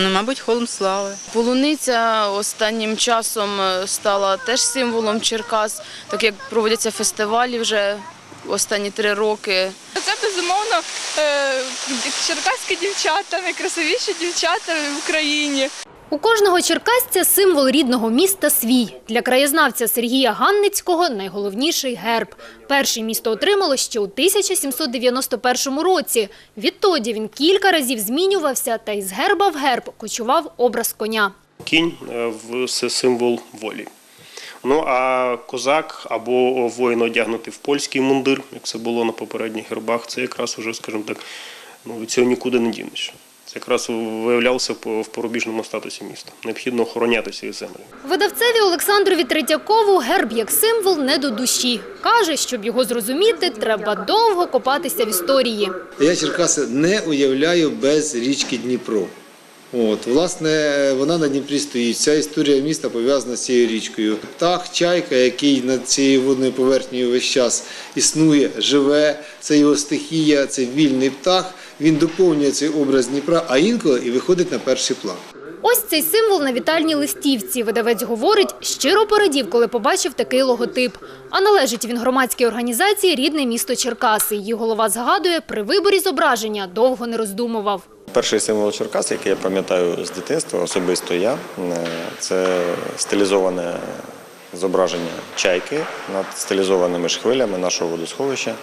Ну, мабуть, холм слави. Полуниця останнім часом е, стала теж символом Черкас, так як проводяться фестивалі вже останні три роки. Це безумовно е, черкаські дівчата, найкрасивіші дівчата в Україні. У кожного черкасця символ рідного міста свій. Для краєзнавця Сергія Ганницького найголовніший герб. Перше місто отримало ще у 1791 році. Відтоді він кілька разів змінювався та із герба в герб кочував образ коня. Кінь е, це символ волі. Ну а козак або воїн одягнутий в польський мундир, як це було на попередніх гербах, це якраз уже, скажімо так, ну, від цього нікуди не дінеш. Це якраз виявлявся по- в порубіжному статусі міста. Необхідно охороняти ці землі. Видавцеві Олександрові Третьякову герб як символ не до душі. Каже, щоб його зрозуміти, треба довго копатися в історії. Я Черкаси не уявляю без річки Дніпро. От, власне, вона на Дніпрі стоїть. Вся історія міста пов'язана з цією річкою. Птах, чайка, який над цією водною поверхнею весь час існує, живе, це його стихія, це вільний птах. Він доповнює цей образ Дніпра, а інколи і виходить на перший план. Ось цей символ на вітальній листівці. Видавець говорить, щиро порадів, коли побачив такий логотип. А належить він громадській організації «Рідне місто Черкаси». Її голова згадує, при виборі зображення довго не роздумував. Перший символ Черкас, який я пам'ятаю з дитинства, особисто я, е, це стилізоване зображення чайки над стилізованими ж хвилями нашого водосховища.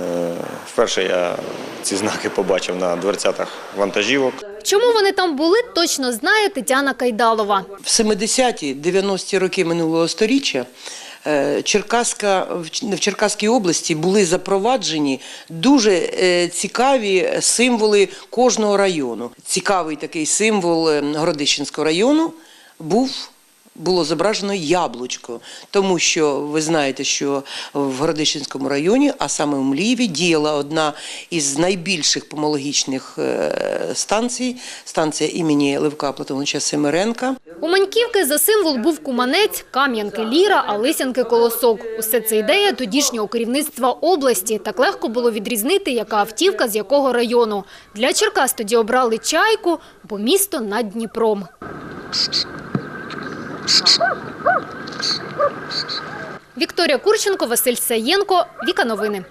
Е, Вперше я ці знаки побачив на дверцятах вантажівок. Чому вони там були, точно знає Тетяна Кайдалова. В 70-ті, 90-ті роки минулого століття е, Черкаська, в Черкаській області були запроваджені дуже е, цікаві символи кожного району. Цікавий такий символ е, Городищенського району був було зображено яблучко, тому що ви знаєте, що в Городищенському районі, а саме в Млієві, діяла одна із найбільших помологічних е, станцій, станція імені Левка Платоновича Семеренка. У Маньківки за символ був куманець, кам'янки ліра, а лисянки колосок. Усе це ідея тодішнього керівництва області. Так легко було відрізнити, яка автівка з якого району. Для Черкас тоді обрали чайку, бо місто над Дніпром. Вікторія Курченко, Василь Саєнко, Віка Новини.